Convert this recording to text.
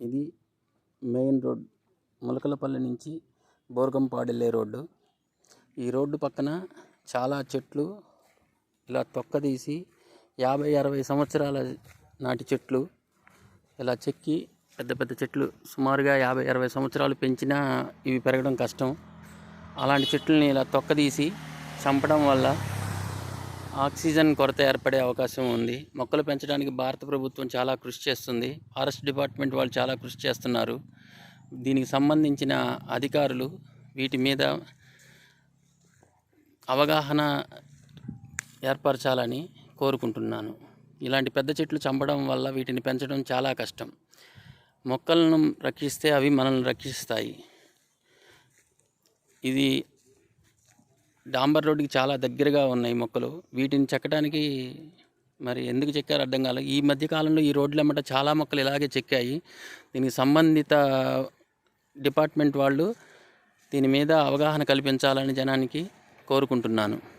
ఇది main road Mulakalapalli నుంచి Burgampadu road. ఈ రోడ్డు పక్కన చాలా చెట్లు ఇలా తొక్కదీసి యాభై అరవై సంవత్సరాల నాటి చెట్లు ఇలా చెక్కి పెద్ద పెద్ద చెట్లు సుమారుగా యాభై అరవై సంవత్సరాలు పెంచినా ఇవి పెరగడం కష్టం. అలాంటి చెట్లని ఇలా తొక్కదీసి చంపడం వల్ల ఆక్సిజన్ కొరత ఏర్పడే అవకాశం ఉంది. మొక్కలు పెంచడానికి భారత ప్రభుత్వం చాలా కృషి చేస్తుంది. ఫారెస్ట్ డిపార్ట్మెంట్ వాళ్ళు చాలా కృషి చేస్తున్నారు. దీనికి సంబంధించిన అధికారులు వీటి మీద అవగాహన ఏర్పరచాలని కోరుకుంటున్నాను. ఇలాంటి పెద్ద చెట్లు చంపడం వల్ల వీటిని పెంచడం చాలా కష్టం. మొక్కలను రక్షిస్తే అవి మనల్ని రక్షిస్తాయి. ఇది డాంబర్ రోడ్డుకి చాలా దగ్గరగా ఉన్నాయి మొక్కలు. వీటిని చెక్కడానికి మరి ఎందుకు చెక్కారు అర్థం కాలేదు ఈ మధ్య కాలంలో ఈ రోడ్ల అమ్మట చాలా మొక్కలు ఇలాగే చెక్కాయి. దీనికి సంబంధిత డిపార్ట్మెంట్ వాళ్ళు దీని మీద అవగాహన కల్పించాలని జనానికి కోరుకుంటున్నాను.